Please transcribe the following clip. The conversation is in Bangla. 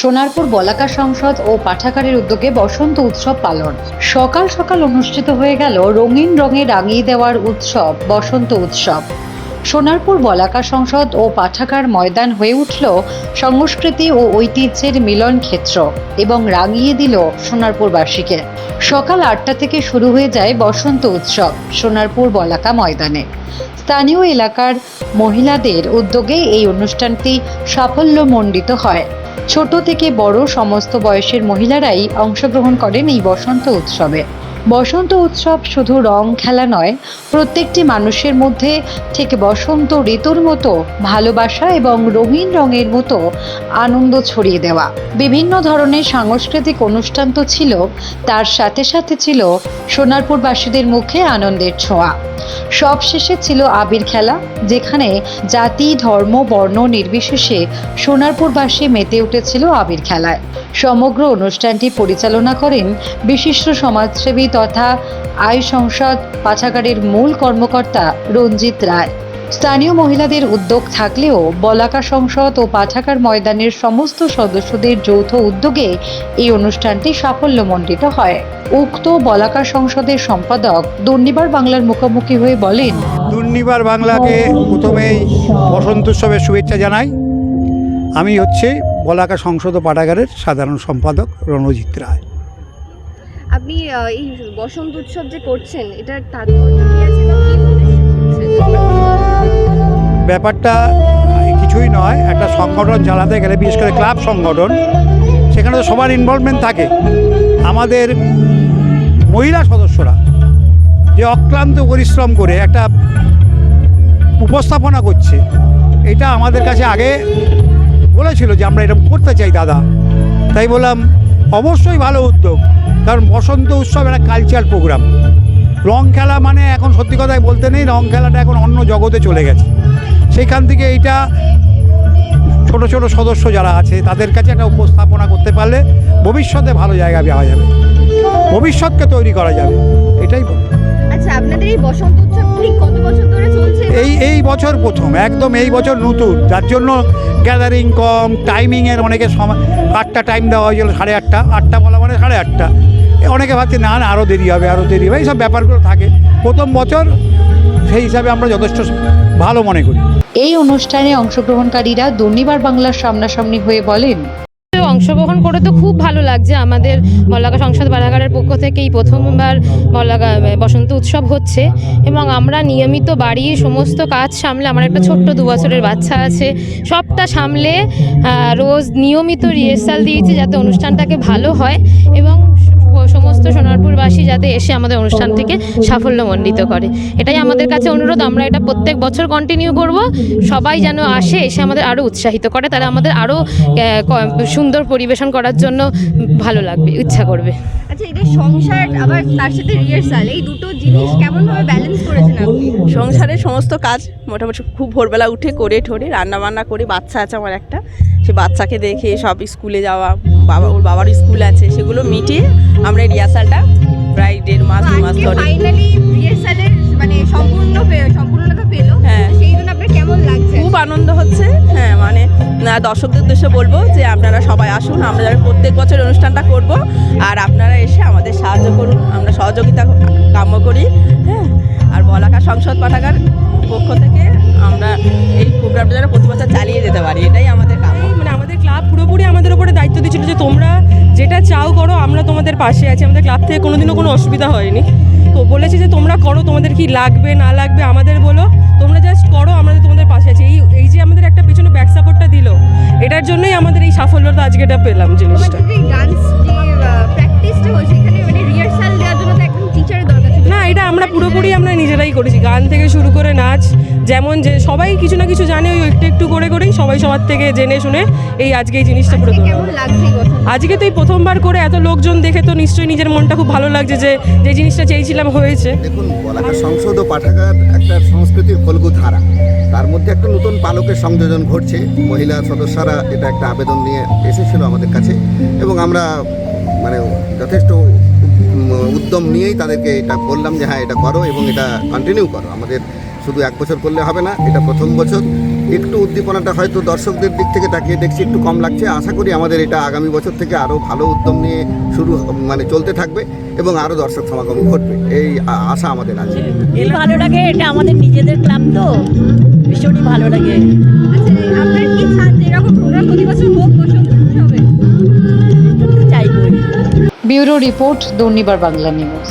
সোনারপুর বলাকা সংসদ ও পাঠাগারের উদ্যোগে বসন্ত উৎসব পালন। সকাল সকাল অনুষ্ঠিত হয়ে গেল রঙিন রঙে রাঙিয়ে দেওয়ার উৎসব, বসন্ত উৎসব। সোনারপুর বলাকা সংসদ ও পাঠাগার ময়দান হয়ে উঠল সংস্কৃতি ও ঐতিহ্যের মিলন ক্ষেত্র এবং রাঙিয়ে দিল সোনারপুরবাসীকে। সকাল আটটা থেকে শুরু হয়ে যায় বসন্ত উৎসব সোনারপুর বলাকা ময়দানে। স্থানীয় এলাকার মহিলাদের উদ্যোগে এই অনুষ্ঠানটি সাফল্যমণ্ডিত হয়। ছোট থেকে বড় সমস্ত বয়সের মহিলারাই অংশগ্রহণ করেন এই বসন্ত উৎসবে। বসন্ত উৎসব শুধু রং খেলা নয়, প্রত্যেকটি মানুষের মধ্যে ঠিক বসন্ত ঋতুর মতো ভালোবাসা এবং রঙিন রঙের মতো আনন্দ ছড়িয়ে দেওয়া। বিভিন্ন ধরনের সাংস্কৃতিক অনুষ্ঠান তো ছিল, তার সাথে সাথে ছিল সোনারপুরবাসীদের মুখে আনন্দের ছোঁয়া। সবশেষে ছিল আবির খেলা, যেখানে জাতি, ধর্ম, বর্ণ নির্বিশেষে সোনারপুরবাসী মেতে উঠেছিল আবির খেলায়। সমগ্র অনুষ্ঠানটি পরিচালনা করেন বিশিষ্ট সমাজসেবী তথা আয় সংসদ পাঠাগারের মূল কর্মকর্তা রঞ্জিত রায়। স্থানীয় মহিলাদের উদ্যোগ থাকলেও বলাকা সংসদ ও পাঠাগার ময়দানের সমস্ত সদস্যদের যৌথ উদ্যোগে এই অনুষ্ঠানটি সাফল্যমণ্ডিত হয়। উক্ত বলাকা সংসদের সম্পাদক দুর্নিবার বাংলার মুখোমুখি হয়ে বলেন, দুর্নিবার বাংলাকে প্রথমেই বসন্ত উৎসবের শুভেচ্ছা জানাই। আমি হচ্ছে বলাকা সংসদ ও পাঠাগারের সাধারণ সম্পাদক রণজিৎ রায় আপনি এই বসন্ত উৎসব যে করছেন এটার? ব্যাপারটা কিছুই নয় একটা সংগঠন চালাতে গেলে বিশেষ করে ক্লাব সংগঠন সেখানে তো সবার ইনভলভমেন্ট থাকে আমাদের মহিলা সদস্যরা যে অক্লান্ত পরিশ্রম করে একটা উপস্থাপনা করছে এটা আমাদের কাছে আগে বলেছিল যে আমরা এরকম করতে চাই, দাদা। তাই বললাম, অবশ্যই ভালো উদ্যোগ, কারণ বসন্ত উৎসব একটা কালচার প্রোগ্রাম রং খেলা মানে এখন সত্যি কথাই বলতে নেই, রং খেলাটা এখন অন্য জগতে চলে গেছে। সেইখান থেকে এইটা ছোট ছোট সদস্য যারা আছে, তাদের কাছে একটা উপস্থাপনা করতে পারলে ভবিষ্যতে ভালো জায়গা পাওয়া যাবে। ভবিষ্যৎকে তৈরি করা যাবে, এটাই আচ্ছা আপনাদের এই বসন্ত উৎসব এই এই বছর প্রথম, একদম এই বছর নতুন। যার জন্য গ্যাদারিং কম টাইমিংয়ের অনেকে সময়, আটটা টাইম দেওয়া হয়েছিল সাড়ে আটটা। আটটা বলা মানে সাড়ে আটটা। অনেকে ভাবছে, না না আরও দেরি হবে আরও দেরি হবে, এইসব ব্যাপারগুলো থাকে। প্রথম বছর সেই হিসাবে আমরা যথেষ্ট ভালো মনে করি। এই অনুষ্ঠানে অংশগ্রহণকারীরা দুর্নিবার বাংলার সামনাসামনি হয়ে বলেন অংশগ্রহণ করে তো খুব ভালো লাগছে। আমাদের মল্লাকা সংসদ পাঠাগারের পক্ষ থেকে এই প্রথমবার মল্লাকা বসন্ত উৎসব হচ্ছে এবং আমরা নিয়মিত বাড়ি, সমস্ত কাজ সামলে, আমার একটা ছোট্ট দু বছরের বাচ্চা আছে, সবটা সামলে রোজ নিয়মিত রিহার্সাল দিয়েছি যাতে অনুষ্ঠানটাকে ভালো হয় এবং সমস্ত সোনারপুরবাসী যাতে এসে আমাদের অনুষ্ঠান অনুষ্ঠানটিকে সাফল্যমণ্ডিত করে। এটাই আমাদের কাছে অনুরোধ আমরা এটা প্রত্যেক বছর কন্টিনিউ করব। সবাই যেন আসে এসে আমাদের আরও উৎসাহিত করে তাহলে আমাদের আরও সুন্দর পরিবেশন করার জন্য ভালো লাগবে ইচ্ছা করবে। আচ্ছা এটা সংসার আবার তার সাথে রিহার্সাল এই দুটো জিনিস কেমন ভাবে ব্যালেন্স করেছেন আপনি? সংসারের সমস্ত কাজ মোটামুটি খুব ভোরবেলা উঠে করে ঠোরে রান্না বান্না করে বাচ্চা আছে আমার একটা। সে বাচ্চাকে দেখে সব স্কুলে যাওয়া বাবা ওর বাবার স্কুল আছে সেগুলো মিটিয়ে আমরা এই রিহার্সালটা প্রায় দেড় মাস দু মাস ধরে। ফাইনালি রিহার্সালের মানে সম্পূর্ণ সম্পূর্ণতা পেল। হ্যাঁ। সেই জন্য আপনার কেমন লাগছে? খুব আনন্দ হচ্ছে। হ্যাঁ মানে দর্শকদের উদ্দেশ্যে বলব যে আপনারা সবাই আসুন আমরা যারা প্রত্যেক বছর অনুষ্ঠানটা করব আর আপনারা এসে আমাদের সাহায্য করুন আমরা সহযোগিতা কাম্য করি হ্যাঁ। আর বলাকা সংসদ পাঠাগার পক্ষ থেকে আমরা এই প্রোগ্রামটা যেন প্রতি বছর চালিয়ে যেতে পারি এটাই আমাদের চাও করো আমরা তোমাদের পাশে আছি আমাদের ক্লাব থেকে কোনোদিনও কোনো অসুবিধা হয়নি। তো বলেছে যে তোমরা করো তোমাদের কি লাগবে না লাগবে আমাদের বলো। তোমরা জাস্ট করো আমরা তোমাদের পাশে আছি। এই এই যে আমাদের একটা পেছনে ব্যাক সাপোর্টটা দিল এটার জন্যই আমাদের এই সাফল্যটা আজকে এটা পেলাম জিনিসটা। মানে না এটা আমরা পুরোপুরি আমরা নিজেরাই করেছি। গান থেকে শুরু করে নাচ যেমন যে সবাই কিছু না কিছু জানে ওই একটু একটু করে করেই সবাই সবার থেকে জেনে শুনে এই আজকে এই জিনিসটা পুরো আজকে তোলা লাগছে আজকে তো এই প্রথমবার করে এত লোকজন দেখে তো নিশ্চয়ই নিজের মনটা খুব ভালো লাগছে যে যে জিনিসটা চেয়েছিলাম হয়েছে। দেখুন বলাকা সংসদ ও পাঠাগার একটা সংস্কৃতির ফলগু ধারা। তার মধ্যে একটা নতুন পালকের সংযোজন ঘটছে। মহিলা সদস্যরা এটা একটা আবেদন নিয়ে এসেছিল আমাদের কাছে এবং আমরা মানে যথেষ্ট উদ্যম নিয়েই তাদেরকে এটা বললাম যে হ্যাঁ এটা করো এবং এটা কন্টিনিউ করো। আমাদের শুধু এক বছর করলে হবে না এটা প্রথম বছর। একটু উদ্দীপনাটা হয়তো দর্শকদের দিক থেকে তাকিয়ে দেখছি একটু কম লাগছে। আশা করি আমাদের এটা আগামী বছর থেকে আরও ভালো উদ্যম নিয়ে শুরু মানে চলতে থাকবে এবং আরও দর্শক সমাগম ঘটবে। এই আশা আমাদের আছে। ভালো লাগে এটা আমাদের নিজেদের ক্লাব তো। ভীষণই ভালো লাগে। আচ্ছা আপনার কি এরকম প্রোগ্রাম প্রতি বছর হোক বসন্ত bureau report Durnibar Bangla news.